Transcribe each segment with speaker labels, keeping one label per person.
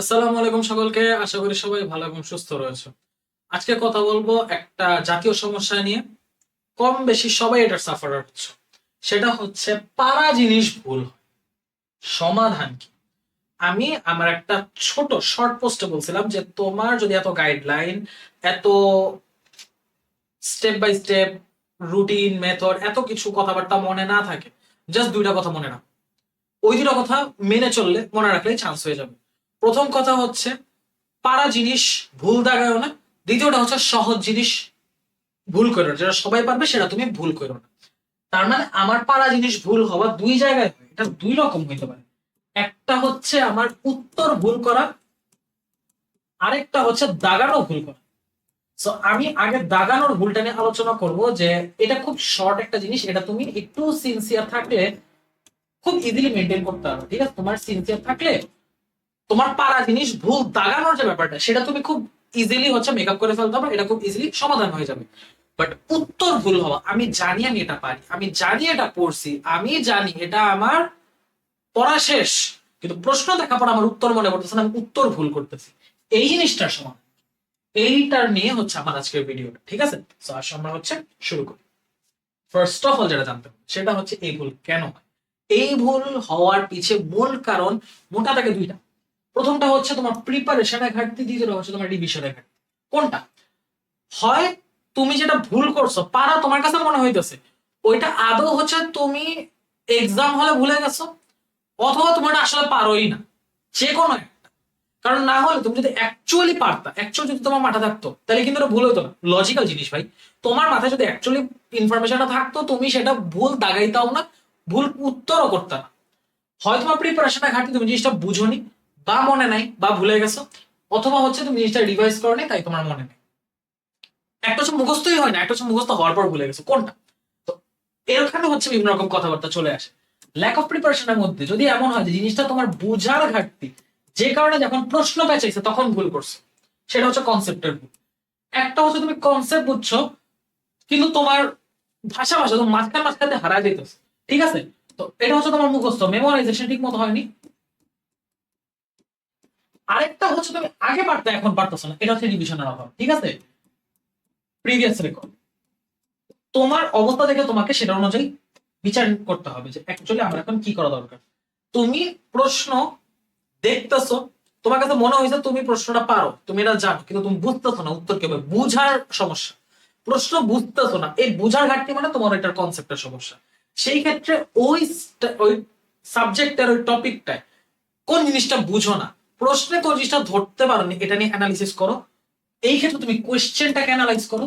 Speaker 1: আসসালামু আলাইকুম সকলকে, আশা করি সবাই ভালো এবং সুস্থ রয়েছে। আজকে কথা বলব একটা জাতীয় সমস্যা নিয়ে। কম বেশি সবাই এটার সাফারার হচ্ছে। সেটা হচ্ছে পারা জিনিস ভুল। সমাধান কি? আমি আমার একটা ছোট শর্ট পোস্টে বলছিলাম যে তোমার যদি এত গাইডলাইন এত step by step routine method এত কিছু কথাবার্তা মনে না থাকে জাস্ট দুইটা কথা মনে রাখ। ওই দুটা কথা মেনে চললে মনে রাখলেই চান্স হয়ে যাবে। প্রথম কথা হচ্ছে, পারা জিনিস ভুল দাগায়ও না। দ্বিতীয়টা হচ্ছে সহজ জিনিস ভুল করো না। যেটা সবাই পারবে, সেটা তুমি ভুল করো না। তার মানে আমার পারা জিনিস ভুল হওয়া দুই জায়গায় হয়। এটা দুই রকম হইতে পারে। একটা হচ্ছে আমার উত্তর ভুল করা, আরেকটা হচ্ছে দাগানো ভুল করা। সো আমি আগে দাগানোর ভুলটা নিয়ে আলোচনা করব যে এটা খুব শর্ট একটা জিনিস। এটা তুমি একটু সিনসিয়ার থাকলে খুব ইজিলি মেনটেন করতে পারো ঠিক আছে? তোমার সিনসিয়ার থাকলে তোমার পারা জিনিস ভুল দাগানোর যে ব্যাপারটা, সেটা তুমি খুব ইজিলি হচ্ছে মেকআপ করে ফেলতে পারো এটা খুব ইজিলি সমাধান হয়ে যাবে। বাট উত্তর ভুল হওয়া, আমি জানি আমি এটা পারি, আমি জানি এটা পড়ছি, আমি জানি এটা আমার পড়া শেষ। কিন্তু প্রশ্ন দেখা পর আমার উত্তর মনে পড়তেছে না, আমি উত্তর ভুল করতেছি। এই জিনিসটার সমান এইটার নিয়ে হচ্ছে আমার আজকের ভিডিওটা ঠিক আছে? তো আমরা হচ্ছে শুরু করি। ফার্স্ট অফ অল যেটা জানতে সেটা হচ্ছে এই ভুল কেন হয়? এই ভুল হওয়ার পিছে মূল কারণ, মোটা থাকে দুইটা। প্রথমটা হচ্ছে তোমার প্রিপারেশনের ঘাটতি, দ্বিতীয়টা হচ্ছে তোমার রিভিশনের ঘাটতি। কোনটা? হয় তুমি যেটা ভুল করছ, পারা তোমার কাছে মনে হইতেছে, ওইটা আদৌ হচ্ছে তুমি এক্সাম হলে ভুলে গেছো, অথবা তুমি ওটা আসলে পারোই না, যে কোনো একটা। কারণ না হলে তুমি যদি অ্যাকচুয়ালি পারতা অ্যাকচুয়ালি যদি তোমার মাথা থাকতো, তাহলে কিন্তু এটা ভুল হতো না। লজিক্যাল জিনিস ভাই, তোমার মাথায় যদি অ্যাকচুয়ালি ইনফরমেশনটা থাকতো, তুমি সেটা ভুল দাগাইতাও না, ভুল উত্তরও করতে না। হয় তোমার প্রিপারেশনটা ঘাটতি, তুমি জিনিসটা বুঝোনি বা মনে নাই বা ভুলে গেছো? অথবা হচ্ছে তুমি জিনিসটা রিভাইজ করো নি, তাই তোমার মনে নেই। একটা হচ্ছে মুখস্থই হয় না একটা হচ্ছে মুখস্থ হওয়ার পর ভুলে গেছো কোনটা? তো এখানে হচ্ছে বিভিন্ন রকম কথাবার্তা চলে আসে। ল্যাক অফ প্রিপারেশনের মধ্যে যদি এমন হয় যে জিনিসটা তোমার বোঝার ঘাটতি যে কারণে যখন প্রশ্ন পেঁচাইছে তখন ভুল করছ সেটা হচ্ছে কনসেপ্টের ভুল। একটা হচ্ছে তুমি কনসেপ্ট বুঝছ কিন্তু তোমার ভাষা ভাষা তুমি মাঝখান মাঝখানে হারায় দিতেছে ঠিক আছে? তো এটা হচ্ছে তোমার মুখস্থ মেমোরাইজেশন ঠিক মতো হয়নি আরেকটা হচ্ছে তুমি আগে পারতে এখন পারতেছো না, এটা হচ্ছে রিভিশনের অভাব, ঠিক আছে? প্রিভিয়াস রেকর্ড তোমার অবস্থা দেখে তোমাকে সেটা অনুযায়ী বিচার করতে হবে যে অ্যাকচুয়ালি আমার এখন কি করা দরকার। তুমি প্রশ্ন দেখতেছো, তোমার কাছে মনে হয়েছে তুমি প্রশ্নটা পারো, তুমি এটা জানো, কিন্তু তুমি বুঝতেছো না উত্তর কেমন বুঝার সমস্যা। প্রশ্ন বুঝতেছো না, এই বুঝার ঘাটতি মানে তোমার এটার কনসেপ্টের সমস্যা। সেই ক্ষেত্রে ওই ওই সাবজেক্টের ওই টপিকটায় কোন জিনিসটা বুঝো না প্রশ্নে কোন জিনিসটা ধরতে পারোনি, এটা নিয়ে অ্যানালিসিস করো। এই ক্ষেত্রে তুমি কোয়েশ্চেনটাকে অ্যানালাইজ করো।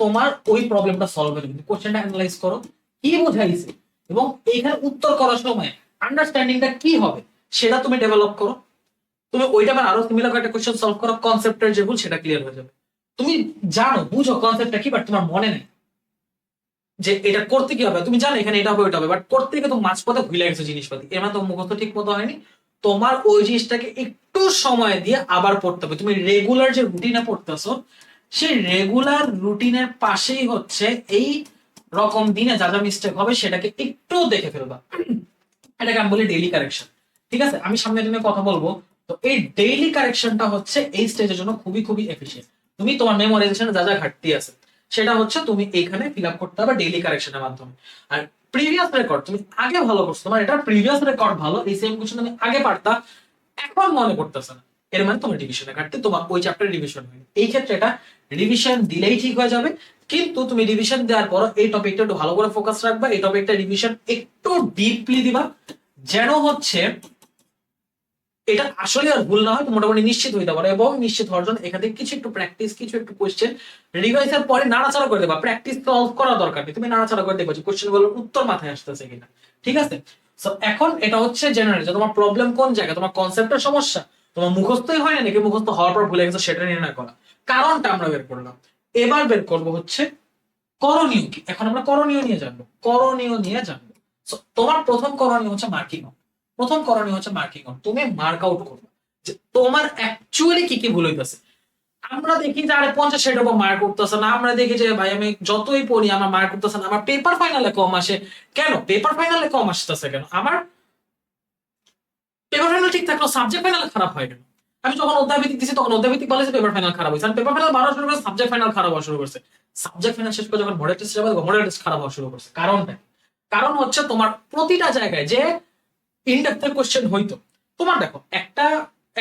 Speaker 1: তোমার ওই প্রবলেমটা সলভ হয়ে যাবে। কোয়েশ্চেনটা অ্যানালাইজ করো। কি বোঝাইছে? এবং এইখানে উত্তর করার সময় আন্ডারস্ট্যান্ডিংটা কি হবে, সেটা তুমি ডেভেলপ করো। তুমি ওইটা আবার আরও সিমিলার একটা কোয়েশ্চেন সলভ করো। কনসেপ্টের যে ভুল সেটা ক্লিয়ার হয়ে যাবে। তুমি জানো, বুঝো কনসেপ্টটা কি বাট তোমার মনে নেই। যে এটা করতে কি হবে? তুমি জানো এখানে এটা হবে ওটা হবে বাট করতে গিয়ে তো মাঝপথে ভুলে গেছো জিনিসপাতি। এর মানে তো মুখস্থ ঠিক মতো হয়নি। তোমার ওই জিনিসটাকে একটু সময় দিয়ে আবার পড়তে হবে। তুমি রেগুলার যে রুটিনে পড়তেছো, সেই রেগুলার রুটিনের পাশেই হচ্ছে এই রকম দিনে যা যা মিস্টেক হবে সেটাকে একটু দেখে ফেলবা। এটাকে আমি বলি ডেইলি কারেকশন ঠিক আছে? আমি সামনের দিনে কথা বলব, তো এই ডেইলি কারেকশনটা হচ্ছে এই স্টেজের জন্য খুবই খুবই এফিসিয়েন্ট তুমি তোমার মেমোরাইজেশনে যা যা ঘাটতি আছে সেটা হচ্ছে তুমি এখানে ফিল আপ করতে হবে ডেইলি কারেকশনের মাধ্যমে। আর প্রিভিয়াস রেকর্ড তুমি আগে ভালো করছ, তোমার এটা প্রিভিয়াস রেকর্ড ভালো, এই সেম কোশ্চেন তুমি আগে পারতা, এখন মনে পড়তেছে না। এর মানে তোমার রিভিশনে ঘাটতি তোমার ওই চ্যাপ্টার রিভিশন হয়নি। এই ক্ষেত্রে এটা রিভিশন দিলেই ঠিক হয়ে যাবে, কিন্তু তুমি রিভিশন দেওয়ার পর এই টপিকটা একটু ভালো করে ফোকাস রাখবা, এই টপিকটা রিভিশন একটু ডিপলি দিবা, যেন হচ্ছে এটা আসলে আর ভুল না হয় মোটামুটি নিশ্চিত হইতে পারো এবং নিশ্চিত হওয়ার জন্য এখান কিছু একটু প্র্যাকটিস কিছু একটু কোয়েশ্চেন রিভাইসের পরে নাড়াচাড়া করে দেবা প্র্যাকটিস সলভ করা দরকার নেই। তুমি নাড়াচাড়া করে দেখবা যে কোয়েশ্চেনগুলোর উত্তর মাথায় আসতেছে কিনা। ঠিক আছে? সো এখন এটা হচ্ছে জেনারেল যে তোমার প্রবলেম কোন জায়গায়? তোমার কনসেপ্টের সমস্যা? তোমার মুখস্থই হয় না নাকি মুখস্থ হওয়ার পর ভুলে গেছো সেটা নির্ণয় করা? কারণটা আমরা বের করলাম। এবার বের করব হচ্ছে করণীয় কি? এখন আমরা করণীয় নিয়ে জানব। করণীয় নিয়ে জানব। তোমার প্রথম করণীয় হচ্ছে মার্কিং আউট প্রথম করণীয় হচ্ছে মার্কিং আউট তুমি মার্ক আউট করবে যে তোমার অ্যাকচুয়ালি কি কি ভুল হইতেছে? আমরা দেখি যে, আরে, পঞ্চাশ ষাট উপর মার্ক করতেছে না। আমরা দেখি যে, ভাই, আমি যতই পড়ি, আমার মার্ক করতেছে না। আমার পেপার ফাইনালে কম আসে। কেন? পেপার ফাইনালে কম আসতেছে কেন? আমার পেপার ফাইনাল ঠিক থাকল সাবজেক্ট ফাইনালে খারাপ হয় কেন? আমি যখন অধ্যায় ভিত্তিক দিচ্ছি তখন অধ্যায় ভিত্তিক বলেছে পেপার ফাইনাল খারাপ হয়েছে পেপার ফাইনাল বাড়া শুরু করে সাবজেক্ট ফাইনাল খারাপ হওয়া শুরু করছে। সাবজেক্ট ফাইনাল শেষ করে যখন মডেল টেস্ট যাবে মডেল টেস্ট খারাপ হওয়া শুরু করছে। কারণটা কারণ হচ্ছে তোমার প্রতিটা জায়গায় যে ইনডেপথের কোশ্চেন হইতো তোমার দেখো, একটা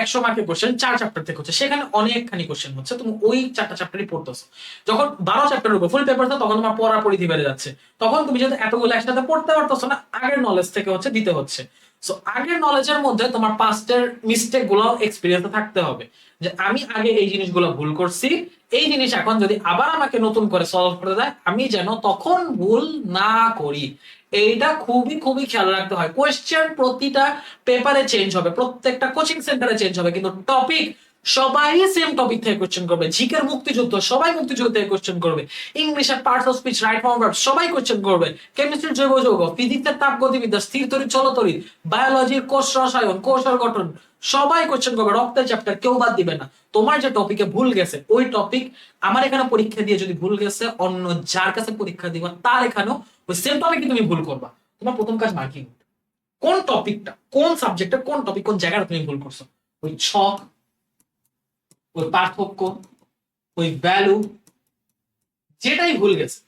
Speaker 1: একশো মার্কের কোশ্চেন চার চ্যাপ্টার থেকে হচ্ছে, সেখানে অনেকখানি কোশ্চেন হচ্ছে, তুমি ওই চারটা চ্যাপ্টারই পড়তেছো। যখন বারো চ্যাপ্টার উপর ফুল পেপার তখন তোমার পড়ার পরিধি বেড়ে যাচ্ছে। তখন তুমি যদি এতগুলো একসাথে পড়তে পারতেছো না, আগের নলেজ থেকে হচ্ছে দিতে হচ্ছে। সো আগের নলেজের মধ্যে তোমার পাস্টের মিস্টেকগুলো এক্সপিরিয়েন্স থাকতে হবে। যে আমি আগে এই জিনিসগুলো ভুল করছি, এই জিনিস এখন যদি আবার আমাকে নতুন করে সলভ করে দেয়, আমি যেন তখন ভুল না করি। এইটা খুবই খুবই খেয়াল রাখতে হয়। কোয়েশ্চেন প্রতিটা পেপারে চেঞ্জ হবে, প্রত্যেকটা কোচিং সেন্টারে চেঞ্জ হবে, কিন্তু টপিক সবাই সেম টপিক থেকে কোশ্চেন করবে। জিকের মুক্তিযুদ্ধ, সবাই মুক্তিযুদ্ধ থেকে কোশ্চেন করবে। ইংলিশের parts of speech right form verb সবাই কোশ্চেন করবে। কেমিস্ট্রির জৈব যৌগ ফিজিক্সের তাপ গতিবিদ্যা, স্থির তরি চলতরি বায়োলজির কোষ রসায়ন কোষের গঠন, সবাই কোশ্চেন করবে। রক্তের চ্যাপ্টার কেউ বাদ দিবে না। তোমার যে টপিকে ভুল গেছে, ওই টপিক আমার এখানে পরীক্ষা দিয়ে যদি ভুল গেছে, অন্য যার কাছে পরীক্ষা দিবা, তার এখানেও ওই সেম টপিকে তুমি ভুল করবা। তোমার প্রথম কাজ মার্কিং কোন টপিকটা কোন সাবজেক্টে কোন টপিক কোন জায়গাটা তুমি ভুল করছ? ওই ছক ওই পার্থক্য, ওই ভ্যালু যেটাই ভুল গেছে,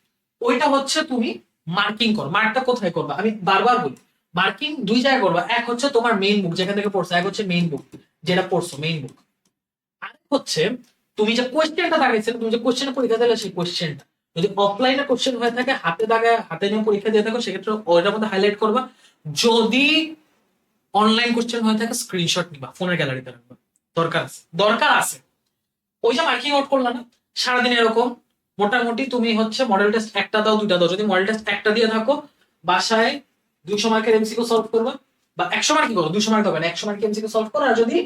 Speaker 1: ওইটা হচ্ছে তুমি মার্কিং কর। মার্কটা কোথায় করবা? আমি বারবার বলি মার্কিং দুই জায়গায় করবা। এক হচ্ছে তোমার মেইন বুক যেখান থেকে পড়ছো, এক হচ্ছে মেইন বুক যেটা পড়ছো মেইন বুক আরেক হচ্ছে, তুমি যে কোয়েশ্চেনটা দাগাইছিলে তুমি যে কোয়েশ্চেনের পরীক্ষা দিলে, সেই কোয়েশ্চেনটা যদি অফলাইনে কোশ্চেন হয়ে থাকে, হাতে দাগায় হাতে নিয়ে পরীক্ষা দিয়ে থাকো, সেক্ষেত্রে ওইটার মধ্যে হাইলাইট করবা। যদি অনলাইন কোশ্চেন হয়ে থাকে স্ক্রিনশট নিবা ফোনের গ্যালারিতে রাখবা। দরকার আছে। দরকার আছে। ওই যে মার্কিং আউট করলা না? সারাদিন এরকম। মোটামুটি তুমি হচ্ছে মডেল টেস্ট একটা দাও, দুইটা দাও। যদি মডেল টেস্ট একটা দিয়ে থাকো, বাসায় দুইশো মার্কের এমসিকিউ সলভ করবা। বা একশো মার্ক করো? দুশো মার্ক হবে না, একশো মার্ক এমসিকিউ সলভ করো। আর যদি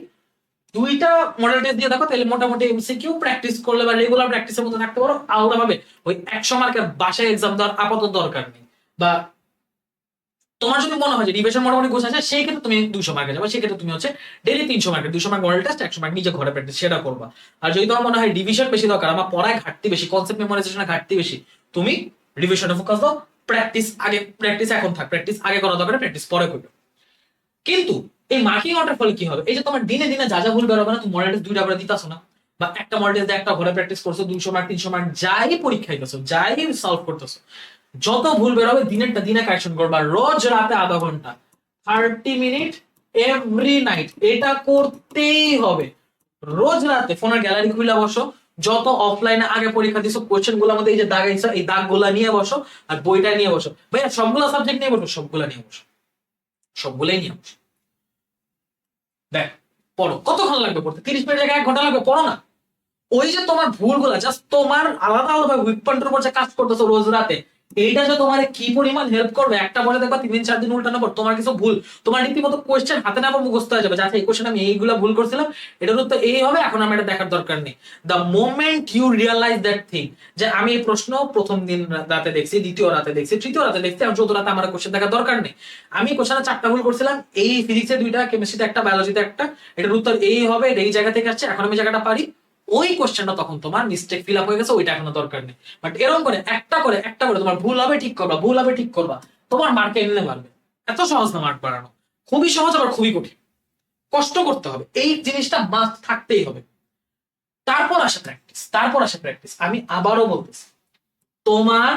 Speaker 1: দুইটা মডেল টেস্ট দিয়ে থাকো, তাহলে মোটামুটি এমসিকিউ প্র্যাকটিস করলে বা রেগুলার প্র্যাকটিসের মধ্যে থাকতে পারো। আলাদা ভাবে ওই একশো মার্কের বাসায় এক্সাম দেওয়ার আপাতত দরকার নেই। বা তোমার যদি মনে হয় যে রিভিশন মোটামুটি গোছাচ্ছে সেই ক্ষেত্রে তুমি দুশো মার্কে যাবে সেক্ষেত্রে তুমি হচ্ছে ডেলি তিনশো মার্কের দুশো মার্ক মডেল টেস্ট একশো মার্ক নিজে ঘরে প্র্যাকটিস সেটা করবা। আর যদি তোমার মনে হয় ডিভিশন বেশি দরকার, আমার পড়ায় ঘাটতি বেশি কনসেপ্ট মেমোরাইজেশনে ঘাটতি বেশি, তুমি রিভিশনে ফোকাস দাও প্র্যাকটিস আগে প্র্যাকটিস এখন থাক প্র্যাকটিস আগে করা দরকার প্র্যাকটিস পরে করবে। কিন্তু এই মার্কিং আউটের ফলে কি হবে? এই যে তোমার দিনে দিনে যা যা ভুল বেরোবে না, তুমি মডেল টেস্ট দুইটা করে দিতাছো না, বা একটা মডেল টেস্ট একটা ঘরে প্র্যাকটিস করছ, দুইশো মার্ক তিনশো মার্ক যাই পরীক্ষা দিতেছো যাই সলভ করতেছো যত ভুল বেরোবে দিনেরটা দিনে কারেকশন করবা রোজ রাতে আধা ঘণ্টা। থার্টি মিনিট এভরি নাইট এটা করতেই হবে। রোজ রাতে ফোনের গ্যালারি খুলে বসো, যত অফলাইনে আগে পরীক্ষা দিছো কোশ্চেনগুলো মধ্যে এই যে দাগ আছে এই দাগগুলা নিয়ে বসো, আর বইটা নিয়ে বসো। ভাইয়া, সবগুলো সাবজেক্ট নিয়ে বসো, সবগুলা নিয়ে বসো। সবগুলাই নিয়ে বসো। দেখ, পড়ো। কতক্ষণ লাগবে পড়তে? তিরিশ মিনিট জায়গায় এক ঘণ্টা লাগবে? পড়ো না। ওই যে তোমার ভুলগুলো জাস্ট তোমার আলাদা আলাদা উইক পয়েন্টের উপর যে কাজ করতেছো রোজ রাতে এইটা যে তোমার কি পরিমাণ হেল্প করবে? একটা বলে দেখবা তিন দিন, চার দিন উল্টানোর পর তোমার কিছু ভুল। তোমার রীতিমতো কোয়েশ্চেন হাতে না মুখস্থ হয়ে যাবে। যে আচ্ছা এই কোয়েশ্চেন আমি এইগুলো ভুল করছিলাম, এটার উত্তর এই হবে, এখন আমার এটা দেখার দরকার নেই। The moment you realise that thing যে আমি এই প্রশ্ন প্রথম দিন রাতে দেখছি, দ্বিতীয় রাতে দেখছি, তৃতীয় রাতে দেখছি, আর চতুর্থ রাতে আমার কোশ্চেন দেখার দরকার নেই। আমি কোশ্চেনে চারটা ভুল করছিলাম, এই ফিজিক্সে দুইটা কেমিস্ট্রিতে একটা বায়োলজিতে একটা, এটার উত্তর এই হবে এই জায়গা থেকে আসছে, এখন আমি জায়গাটা পারি। ওই কোশ্চেনটা তখন তোমার মিস্টেক ফিল আপ হয়ে গেছে, ওইটা এখনও দরকার নেই। বাট এরকম করে একটা করে একটা করে তোমার ভুল হবে, ঠিক করবা, ভুল হবে, ঠিক করবা, তোমার মার্কে এমনি পারবে এত সহজ না মার্ক বাড়ানো। খুবই সহজ, আবার খুবই কঠিন। কষ্ট করতে হবে। এই জিনিসটা মাস্ট থাকতেই হবে। তারপর আসে প্র্যাকটিস তারপর আসে প্র্যাকটিস আমি আবারও বলতেছি, তোমার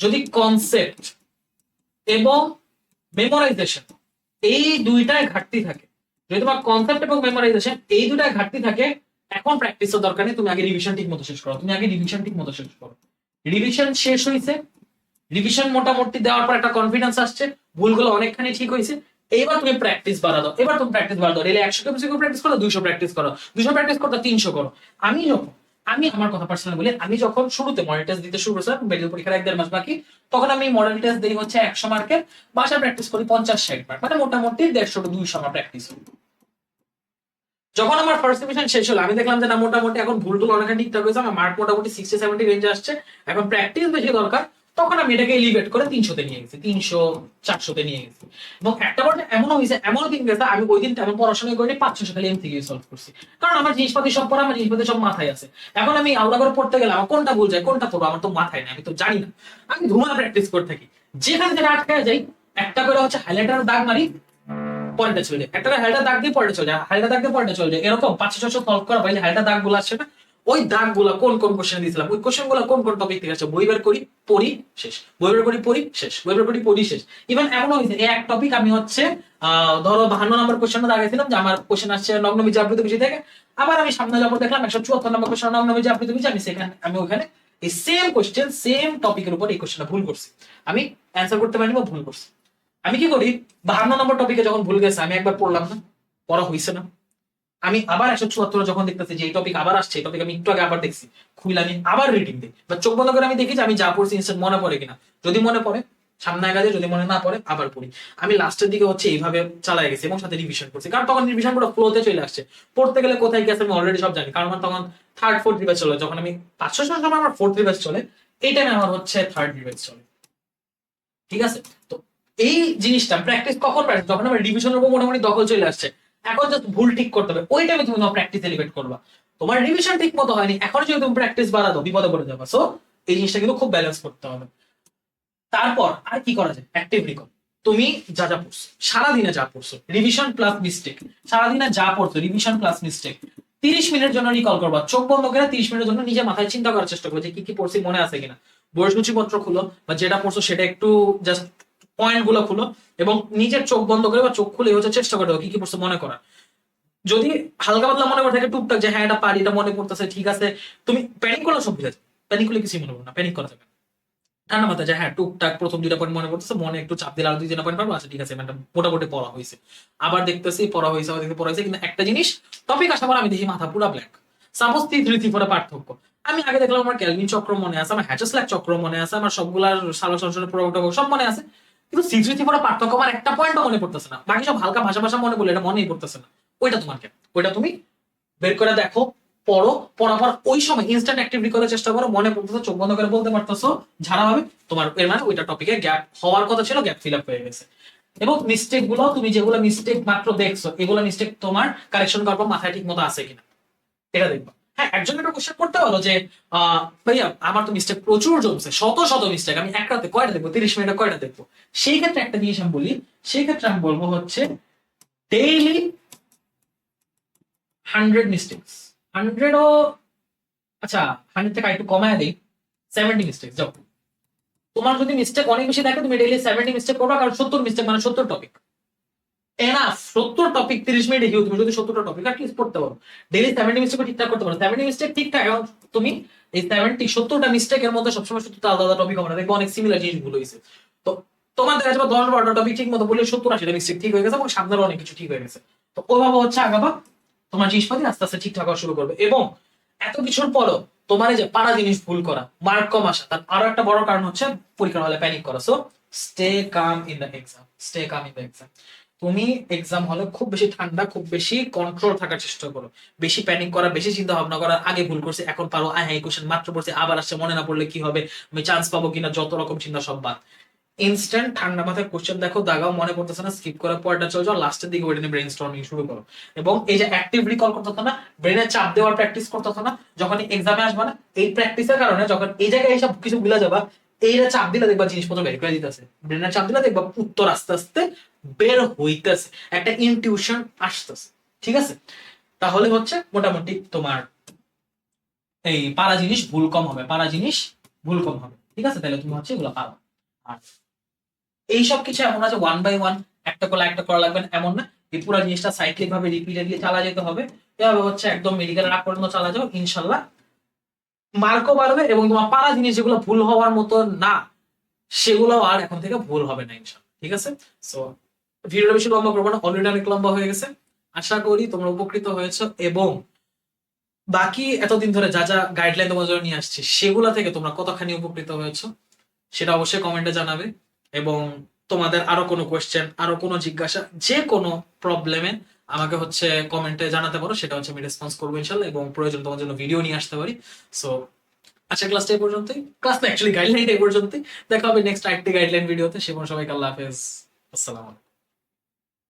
Speaker 1: যদি কনসেপ্ট এবং মেমোরাইজেশন এই দুইটায় ঘাটতি থাকে, যদি তোমার কনসেপ্ট এবং মেমোরাইজেশন এই দুটায় ঘাটতি থাকে এখন প্র্যাকটিসের দরকার নেই, তুমি আগে রিভিশন ঠিক মতো শেষ করো। তুমি আগে রিভিশন ঠিক মতো শেষ করো। রিভিশন শেষ হয়েছে রিভিশন মোটামুটি দেওয়ার পর একটা কনফিডেন্স আসছে, ভুলগুলো অনেকখানি ঠিক হয়েছে এবার তুমি প্র্যাকটিস বাড়া দাও। এবার তুমি প্র্যাকটিস বাড়া দাও। রেলে একশো কেমিস্ট্রি প্র্যাকটিস করো দুইশো প্র্যাকটিস করো। দুইশো প্র্যাকটিস করতে তিনশো করো। আমি যখন আমি আমার কথা পার্সোনাল বলি, আমি যখন শুরুতে মডেল টেস্ট দিতে শুরু করেছিলাম মেডিকেল পরীক্ষার এক দেড় মাস বাকি, তখন আমি মডেল টেস্ট দিই হচ্ছে একশো মার্কের বাসায় প্র্যাকটিস করি পঞ্চাশ ষাট মার্ক মানে মোটামুটি দেড়শো টু দুইশো আমার প্র্যাকটিস যখন আমার ফার্স্ট ডিভিশন শেষ হলো, আমি দেখলাম যে না, মোটামুটি এখন ভুল টুল অনেকটা ঠিকঠাক হয়েছে, আমার মার্ক মোটামুটি সিক্সটি সেভেন্টি রেঞ্জে আসছে। এখন প্র্যাকটিস বেশি দরকার, তখন আমি এটাকে এলিভেট করে তিনশোতে নিয়ে গেছি, তিনশো চারশোতে নিয়ে গেছি। এবং একটা পর্যায়ে এমনও হয়েছে, এমনও দিন গেছে আমি ওই দিন তেমন পড়াশোনা করিনি পাঁচশো খালি এমসিকিউ সলভ করছি। কারণ আমার জিনিসপাতি সব পড়া, আমার জিনিসপাতি সব মাথায় আছে। এখন আমি আলাদা করে পড়তে গেলে আমার কোনটা ভুল যায়, কোনটা পড়ব, আমার তো মাথায় নেই, আমি তো জানি না। আমি ধুমা প্র্যাকটিস করে থাকি। যেখানে যেটা আটকায় যাই, একটা করে হচ্ছে হাইলাইটার দাগ মারি পরেরটা চলে একটা হালটা দাগ দিয়ে পরেরটা চলে যায়। হালটা দাগ দিয়ে পরেরটা চলে যায়। এরকম পাঁচশো ছশো সলভ করা পাই যে হালটা দাগগুলো আসছে না। ওই দাগগুলা কোন কোন কোশ্চেন দিয়েছিলাম? ওই কোশ্চেনগুলো কোন কোন টপিক থেকে আসছে বই বের করি, পড়ি, শেষ। বই বের করি, পড়ি, শেষ। বই বের করি, পড়ি, শেষ। ইভেন এমনও হয়েছে এই এক টপিক আমি হচ্ছে ধরো বাহান্ন নম্বর কোশ্চেনটা দাগাইছিলাম যে আমার কোশ্চেন আসছে নগ্নবীজ আবৃত বিষয় থেকে। আবার আমি সামনে যাব দেখলাম একশো চুয়াত্তর নম্বর কোশ্চেন নগ্নবীজ আবৃত বিষয়। আমি সেখানে, আমি ওখানে এই সেম কোশ্চেন সেম টপিকের উপর এই কোশ্চেনটা ভুল করছি। আমি অ্যান্সার করতে পারিনি বা ভুল করছি। আমি কি করি? বাহান্ন নম্বর টপিকে যখন ভুল গেছে, আমি একবার পড়লাম না, পড়া হয়েছে না। আমি আবার একশো চুয়াত্তর যখন দেখতেছি যে এই টপিক আবার আসছে, এই টপিক আমি একটু আগে আবার দেখছি খুলে আমি আবার রিডিং দিই। বা চোখ বন্ধ করে আমি দেখি যে আমি যা পড়ছি ইনস্ট্যান্ট মনে পড়ে কিনা। যদি মনে পড়ে, সামনে আগে যদি মনে না পড়ে, আবার পড়ি। আমি লাস্টের দিকে হচ্ছে এইভাবে চালাই গেছি এবং সাথে রিভিশন করছি। কারণ তখন রিভিশন পুরো ফ্লোতে চলে আসছে। পড়তে গেলে কোথায় গেছে আমি অলরেডি সব জানি। কারণ আমার তখন থার্ড ফোর্থ রিভাইজ চলে। যখন আমি পাঁচশো সময় আমার ফোর্থ রিভাইজ চলে, এই টাইমে আমার হচ্ছে থার্ড রিভাইজ চলে। ঠিক আছে? এই জিনিসটা প্র্যাকটিস কখন প্র্যাকটিস যখন আমার রিভিশনের উপর মোটামুটি দখল চলে আসছে, এখন জাস্ট ভুল ঠিক করতে হবে। ওই টাইমে তুমি তোমার প্র্যাকটিস এলিভেট করবা। তোমার রিভিশন ঠিক মতো হয়নি এখন যদি তুমি প্র্যাকটিস বাড়াতো বিপদে পড়ে যাবা। সো এই জিনিসটা কিন্তু খুব ব্যালেন্স করতে হবে। তারপর আর কি করা যায়? অ্যাক্টিভ রিকল তুমি যা যা পড়ছো, সারাদিনে যা পড়ছো রিভিশন প্লাস মিস্টেক সারাদিনে যা পড়ছো রিভিশন প্লাস মিস্টেক তিরিশ মিনিটের জন্য রিকল করবা। চোখ বন্ধ করে তিরিশ মিনিটের জন্য নিজের মাথায় চিন্তা করার চেষ্টা করবে যে কি কি পড়ছি, মনে আছে কিনা। বয়স সূচিপত্র খুলো, বা যেটা পড়ছো সেটা একটু জাস্ট পয়েন্টগুলো খুলো এবং নিজের চোখ বন্ধ করে বা চোখ খুলে হচ্ছে চেষ্টা করে কি কি পড়ছো মনে করার। যদি হালকা পাতলা মনে করে থাকে, টুকটাক যে হ্যাঁ এটা পারি, এটা মনে পড়তেছে, ঠিক আছে, তুমি প্যানিক করলে সব ভুলে প্যানিক করলে কিছুই মনে করো না প্যানিক করা যাবে ঠান্ডা যে হ্যাঁ টুকটাক প্রথম দুইটা পয়েন্ট মনে পড়তেছে, মনে একটু চাপ দিলে আর দুই পয়েন্ট পারব আচ্ছা ঠিক আছে মোটামুটি পড়া হয়েছে। আবার দেখতেছি, পড়া হয়েছে, আবার দেখতে পড়া হয়েছে, কিন্তু একটা জিনিস টপিক আসার পর আমি দেখি মাথা পুরো ব্ল্যাক সাপোজ থ্রি থ্রি পার্থক্য। আমি আগে দেখলাম আমার ক্যালভিন চক্র মনে আছে, আমার হ্যাচাসল্যাক চক্র মনে আছে, আমার সবগুলার সালো প্রোডাক্ট সব মনে আছে। কিন্তু সি থ্রি ফোরে পার্থক্য আমার একটা পয়েন্টও মনে পড়তেছে না। বাকি সব হালকা ভাষা ভাষা মনে বলে এটা মনেই পড়তেছে না। ওইটা তোমার কেন? ওইটা তুমি বের করে দেখো, পড়ো, পড়ার পর ওই সময় ইনস্ট্যান্ট অ্যাক্টিভ করার চেষ্টা করো, মনে পড়তেছো, চোখ বন্ধ করে বলতে পারতেছো, ঝাড়া হবে। তোমার এর মানে ওইটা টপিকে গ্যাপ হওয়ার কথা ছিল গ্যাপ ফিল আপ হয়ে গেছে। এবং মিস্টেকগুলো তুমি যেগুলো মিস্টেক মাত্র দেখছ, এগুলো মিস্টেক তোমার কারেকশন করব মাথায় ঠিক মতো আছে কিনা। এটা দেখবা। হ্যাঁ একজন একটা কোশ্চেন করতে পারো যে ভাইয়া, আমার তো মিস্টেক প্রচুর জমছে, শত শত মিস্টেক আমি এক কয়টা দেখব? তিরিশ মিনিটে কয়টা দেখব? সেই ক্ষেত্রে একটা জিনিস আমি বলি, সেই ক্ষেত্রে আমি বলব হচ্ছে ডেইলি হান্ড্রেড মিস্টেক্স হান্ড্রেডও আচ্ছা হান্ড্রেড থেকে একটু কমায় দিই সেভেন্টি মিস্টেক যাও। তোমার যদি মিস্টেক অনেক বেশি দেখো, তুমি ডেইলি সেভেন্টি মিস্টেক করবা, কারণ সত্তর মিস্টেক মানে সত্তর টপিক এনাফ সত্তর টপিক তিরিশ মিনিটে হিউ তুমি যদি সত্তরটা টপিক অ্যাটলিস্ট পড়তে পারো ডেইলি সেভেন্টি মিস্টেক ঠিকঠাক করতে পারো। সেভেন্টি মিস্টেক ঠিকঠাক এবং তুমি এই সেভেন্টি সত্তরটা মিস্টেকের মধ্যে সবসময় সত্তরটা আলাদা আলাদা টপিক হবে না দেখব, অনেক সিমিলার জিনিসগুলো হয়েছে তো তোমার দেখা দশ বারোটা টপিক ঠিক মতো বললে সত্তর আশিটা মিস্টেক ঠিক হয়ে গেছে এবং সামনেরও অনেক কিছু ঠিক হয়ে গেছে। তো ওইভাবে হচ্ছে আগাবা, তোমার জিনিসপাতি আস্তে আস্তে ঠিকঠাক হওয়া শুরু করবে। এবং এত কিছুর পরও তোমার যে পারা জিনিস ভুল করা, মার্ক কম আসা, তার আরও একটা বড় কারণ হচ্ছে পরীক্ষার হলে প্যানিক করা। So stay calm in the exam stay calm in the exam তুমি এক্সাম হলে খুব বেশি ঠান্ডা, খুব বেশি কন্ট্রোল থাকার চেষ্টা করো। বেশি প্যানিক করা, বেশি চিন্তা ভাবনা করা, আগে ভুল করছি, এখন পারো, আয় হ্যাঁ কোশ্চেন মাত্র পড়ছে, আবার আসছে, মনে না পড়লে কি হবে, আমি চান্স পাবো কিনা, যত রকম চিন্তা সব বাদ। ইনস্ট্যান্ট ঠান্ডা মাথায় কোশ্চেন দেখো, দাগাও, মনে পড়তেছে না স্কিপ করার পরটা চলে যাও লাস্টের দিকে ওইটা নিয়ে ব্রেন স্টর্মিং শুরু করো। এবং এই যে অ্যাক্টিভ রিকল করতে হতো না ব্রেনে চাপ দেওয়ার প্র্যাকটিস করতে হতো না, যখন এক্সামে আসবে না, এই প্র্যাকটিসের কারণে যখন এই জায়গায় এইসব কিছু ভুলে যাবা এইটা চাপ দিলে দেখবা জিনিসপত্র বের করে দিতেছে। ব্রেনের চাপ দিলে দেখবা উত্তর আস্তে আস্তে বের হইতেছে, একটা ইনটিউশন আসতেছে, ঠিক আছে? তাহলে হচ্ছে মোটামুটি তোমার এই পারা জিনিস ভুল কম হবে, পারা জিনিস ভুল কম হবে, ঠিক আছে? তাহলে তুমি হচ্ছে এগুলো পারো। আর এইসব কিছু এমন আছে ওয়ান বাই ওয়ান একটা করে একটা করা লাগবে এমন না এই পুরো জিনিসটা সাইক্লিক ভাবে রিপিটেডলি চালা যেতে হবে, এভাবে হচ্ছে একদম মেডিকেল রাগ পর্যন্ত চালা যাও ইনশাল্লাহ। মার্কও বাড়বে এবং তোমার পারা জিনিস যেগুলো ভুল হওয়ার মতো না, সেগুলো আর এখন থেকে ভুল হবে না, ইনশাল্লাহ, ঠিক আছে? সো ভিডিওটা বেশি লম্বা করব না অলরেডি অনেক লম্বা হয়ে গেছে। আশা করি তোমরা উপকৃত হয়েছো এবং বাকি এতদিন ধরে যা যা গাইডলাইন তোমার জন্য নিয়ে আসছি, সেগুলা থেকে তোমরা কতখানি উপকৃত হয়েছো, সেটা অবশ্যই কমেন্টে জানাবে এবং তোমাদের আরও কোনো কোয়েশ্চেন আরও কোনো জিজ্ঞাসা, যে কোনো প্রবলেমে আমাকে হচ্ছে কমেন্টে জানাতে পারো, সেটা হচ্ছে আমি রেসপন্স করব ইনশাল্লাহ এবং প্রয়োজন তোমার জন্য ভিডিও নিয়ে আসতে পারি। সো আচ্ছা ক্লাসটা এই পর্যন্তই। ক্লাস না অ্যাকচুয়ালি গাইডলাইন এই পর্যন্তই। দেখা হবে নেক্সট আরেকটি গাইডলাইন ভিডিওতে সে সবাইকে আল্লাহ হাফেজ। আসসালামু আলাইকুম।